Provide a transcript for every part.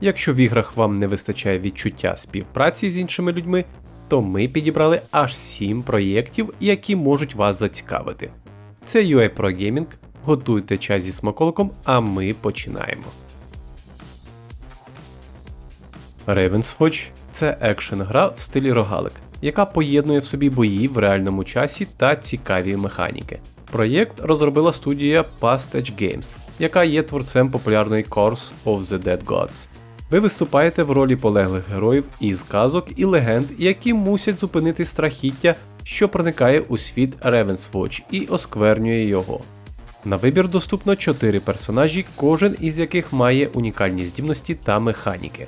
Якщо в іграх вам не вистачає відчуття співпраці з іншими людьми, то ми підібрали аж 7 проєктів, які можуть вас зацікавити. Це UI Pro Gaming, готуйте чай зі смаколиком, а ми починаємо. Ravenswatch – це екшен гра в стилі рогалик, яка поєднує в собі бої в реальному часі та цікаві механіки. Проєкт розробила студія Pastage Games, яка є творцем популярної Course of the Dead Gods. Ви виступаєте в ролі полеглих героїв із казок і легенд, які мусять зупинити страхіття, що проникає у світ Ravenswatch і осквернює його. На вибір доступно 4 персонажі, кожен із яких має унікальні здібності та механіки.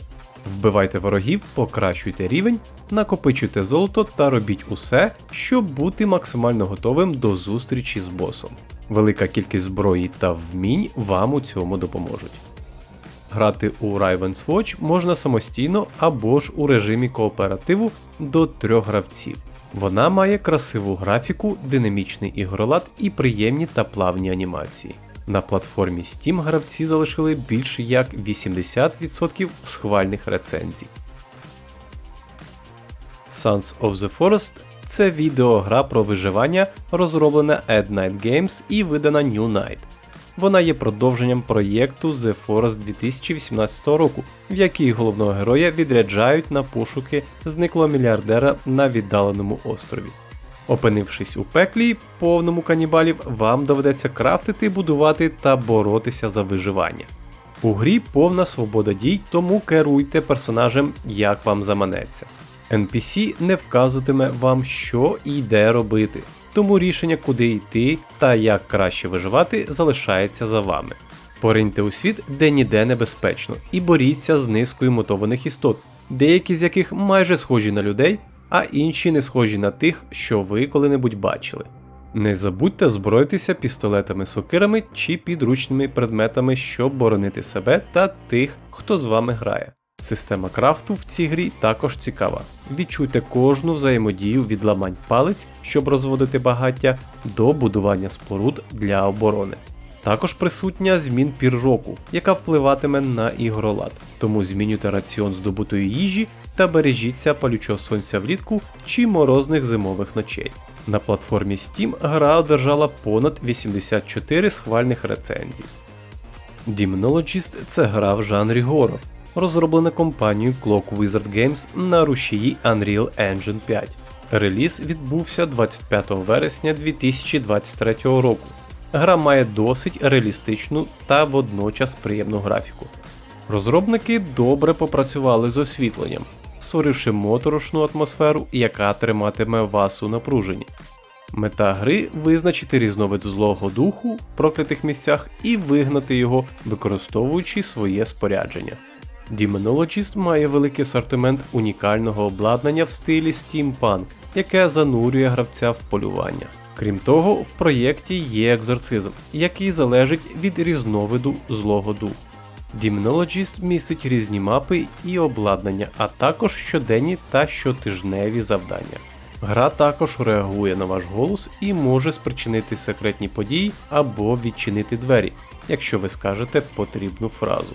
Вбивайте ворогів, покращуйте рівень, накопичуйте золото та робіть усе, щоб бути максимально готовим до зустрічі з босом. Велика кількість зброї та вмінь вам у цьому допоможуть. Грати у Raven's Watch можна самостійно або ж у режимі кооперативу до трьох гравців. Вона має красиву графіку, динамічний ігролад і приємні та плавні анімації. На платформі Steam гравці залишили більше як 80% схвальних рецензій. Sons of the Forest це відеогра про виживання, розроблена Ad Night Games і видана New Night. Вона є продовженням проєкту The Forest 2018 року, в якій головного героя відряджають на пошуки зниклого мільярдера на віддаленому острові. Опинившись у пеклі, повному канібалів, вам доведеться крафтити, будувати та боротися за виживання. У грі повна свобода дій, тому керуйте персонажем, як вам заманеться. NPC не вказуватиме вам, що і де робити, тому рішення, куди йти та як краще виживати, залишається за вами. Пориньте у світ, де ніде небезпечно, і боріться з низкою мутованих істот, деякі з яких майже схожі на людей, а інші не схожі на тих, що ви коли-небудь бачили. Не забудьте озброїтися пістолетами, сокирами чи підручними предметами, щоб боронити себе та тих, хто з вами грає. Система крафту в цій грі також цікава. Відчуйте кожну взаємодію від ламань палець, щоб розводити багаття, до будування споруд для оборони. Також присутня змін пір року, яка впливатиме на ігролад, тому змінюйте раціон здобутої їжі та бережіться палючого сонця влітку чи морозних зимових ночей. На платформі Steam гра одержала понад 84 схвальних рецензій. Demonologist – це гра в жанрі горор, розроблена компанією Clock Wizard Games на рушії Unreal Engine 5. Реліз відбувся 25 вересня 2023 року. Гра має досить реалістичну та водночас приємну графіку. Розробники добре попрацювали з освітленням, створивши моторошну атмосферу, яка триматиме вас у напруженні. Мета гри визначити різновид злого духу в проклятих місцях і вигнати його, використовуючи своє спорядження. Demonologist має великий асортимент унікального обладнання в стилі стімпанк, яке занурює гравця в полювання. Крім того, в проєкті є екзорцизм, який залежить від різновиду злого духу. Demonologist містить різні мапи і обладнання, а також щоденні та щотижневі завдання. Гра також реагує на ваш голос і може спричинити секретні події або відчинити двері, якщо ви скажете потрібну фразу.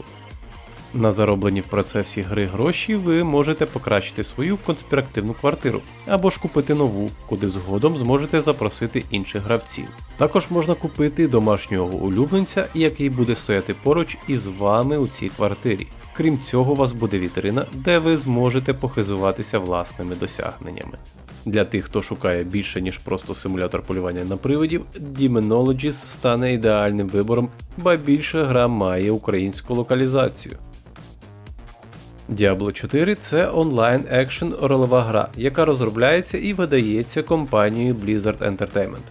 На зароблені в процесі гри гроші ви можете покращити свою конспіративну квартиру або ж купити нову, куди згодом зможете запросити інших гравців. Також можна купити домашнього улюбленця, який буде стояти поруч із вами у цій квартирі. Крім цього, у вас буде вітрина, де ви зможете похизуватися власними досягненнями. Для тих, хто шукає більше, ніж просто симулятор полювання на привидів, Demonologist стане ідеальним вибором, ба більше гра має українську локалізацію. Diablo 4 це онлайн екшен ролева гра, яка розробляється і видається компанією Blizzard Entertainment.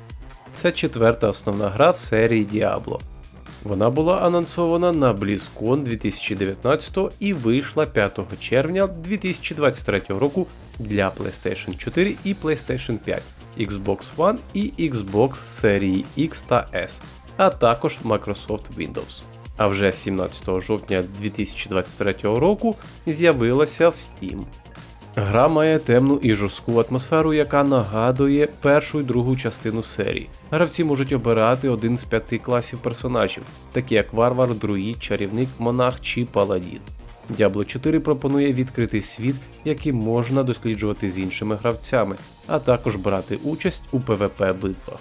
Це четверта основна гра в серії Diablo. Вона була анонсована на BlizzCon 2019 і вийшла 5 червня 2023 року для PlayStation 4 і PlayStation 5, Xbox One і Xbox серії X та S, а також Microsoft Windows. А вже 17 жовтня 2023 року з'явилася в Steam. Гра має темну і жорстку атмосферу, яка нагадує першу і другу частину серії. Гравці можуть обирати один з п'яти класів персонажів, такі як варвар, друїд, чарівник, монах чи паладін. Diablo 4 пропонує відкритий світ, який можна досліджувати з іншими гравцями, а також брати участь у PvP битвах.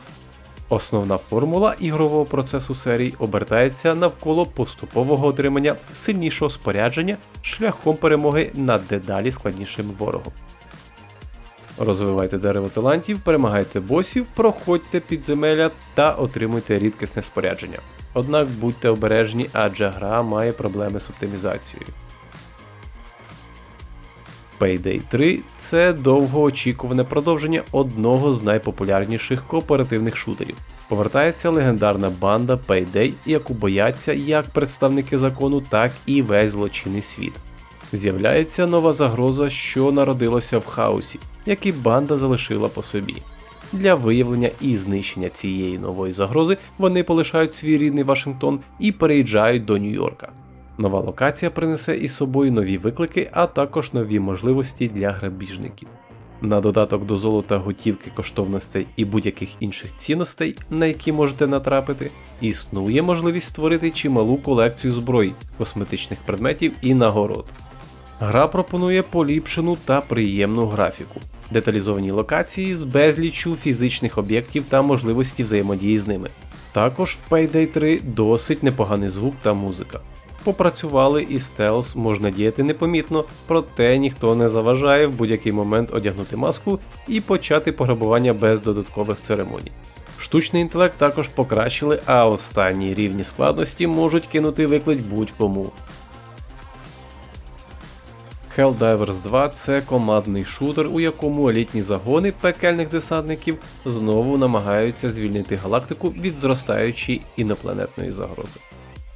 Основна формула ігрового процесу серії обертається навколо поступового отримання сильнішого спорядження шляхом перемоги над дедалі складнішим ворогом. Розвивайте дерево талантів, перемагайте босів, проходьте підземелля та отримуйте рідкісне спорядження. Однак будьте обережні, адже гра має проблеми з оптимізацією. Payday 3 це довгоочікуване продовження одного з найпопулярніших кооперативних шутерів. Повертається легендарна банда Payday, яку бояться як представники закону, так і весь злочинний світ. З'являється нова загроза, що народилася в хаосі, який банда залишила по собі. Для виявлення і знищення цієї нової загрози вони полишають свій рідний Вашингтон і переїжджають до Нью-Йорка. Нова локація принесе із собою нові виклики, а також нові можливості для грабіжників. На додаток до золота, готівки, коштовностей і будь-яких інших цінностей, на які можете натрапити, існує можливість створити чималу колекцію зброї, косметичних предметів і нагород. Гра пропонує поліпшену та приємну графіку, деталізовані локації з безліччю фізичних об'єктів та можливості взаємодії з ними. Також в Payday 3 досить непоганий звук та музика. Попрацювали і стелс можна діяти непомітно, проте ніхто не заважає в будь-який момент одягнути маску і почати пограбування без додаткових церемоній. Штучний інтелект також покращили, а останні рівні складності можуть кинути виклик будь-кому. Helldivers 2 це командний шутер, у якому елітні загони пекельних десантників знову намагаються звільнити галактику від зростаючої інопланетної загрози.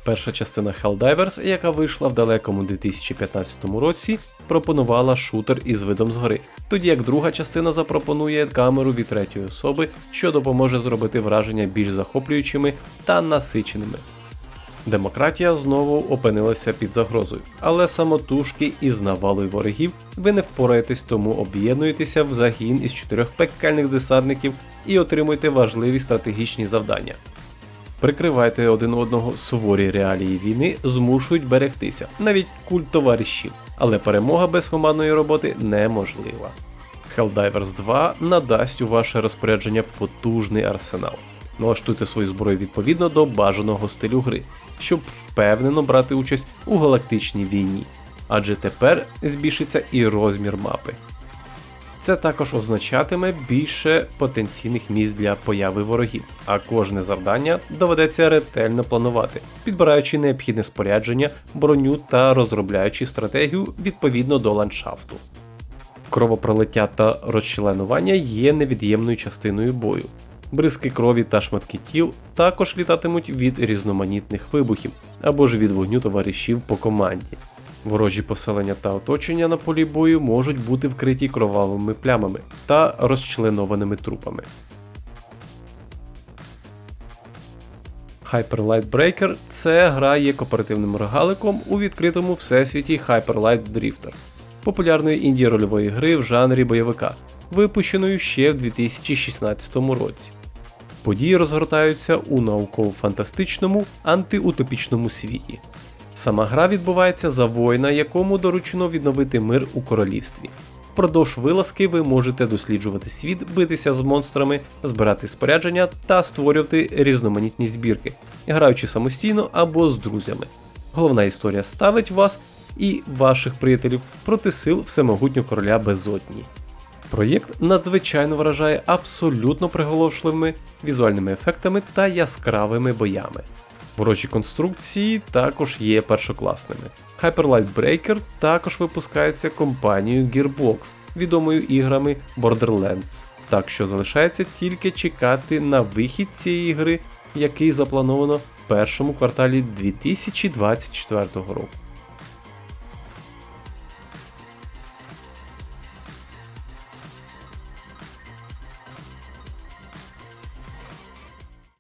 Перша частина Helldivers, яка вийшла в далекому 2015 році, пропонувала шутер із видом згори, тоді як друга частина запропонує камеру від третьої особи, що допоможе зробити враження більш захоплюючими та насиченими. Демократія знову опинилася під загрозою, але самотужки із навалою ворогів ви не впораєтесь, тому об'єднуєтеся в загін із чотирьох пекельних десантників і отримуєте важливі стратегічні завдання. Прикривайте один одного суворі реалії війни, змушують берегтися, навіть культ товаришів, але перемога без командної роботи неможлива. Helldivers 2 надасть у ваше розпорядження потужний арсенал. Налаштуйте свою зброю відповідно до бажаного стилю гри, щоб впевнено брати участь у галактичній війні, адже тепер збільшиться і розмір мапи. Це також означатиме більше потенційних місць для появи ворогів, а кожне завдання доведеться ретельно планувати, підбираючи необхідне спорядження, броню та розробляючи стратегію відповідно до ландшафту. Кровопролиття та розчленування є невід'ємною частиною бою. Бризки крові та шматки тіл також літатимуть від різноманітних вибухів або ж від вогню товаришів по команді. Ворожі поселення та оточення на полі бою можуть бути вкриті кровавими плямами та розчленованими трупами. Hyper Light Breaker це гра є кооперативним рогаликом у відкритому всесвіті Hyper Light Drifter, популярної інді рольової гри в жанрі бойовика, випущеної ще в 2016 році. Події розгортаються у науково-фантастичному антиутопічному світі. Сама гра відбувається за воїна, якому доручено відновити мир у королівстві. Впродовж вилазки ви можете досліджувати світ, битися з монстрами, збирати спорядження та створювати різноманітні збірки, граючи самостійно або з друзями. Головна історія ставить вас і ваших приятелів проти сил всемогутнього короля безодні. Проєкт надзвичайно вражає абсолютно приголомшливими візуальними ефектами та яскравими боями. Ворожі конструкції також є першокласними. Hyperlight Breaker також випускається компанією Gearbox, відомою іграми Borderlands. Так що залишається тільки чекати на вихід цієї гри, який заплановано в першому кварталі 2024 року.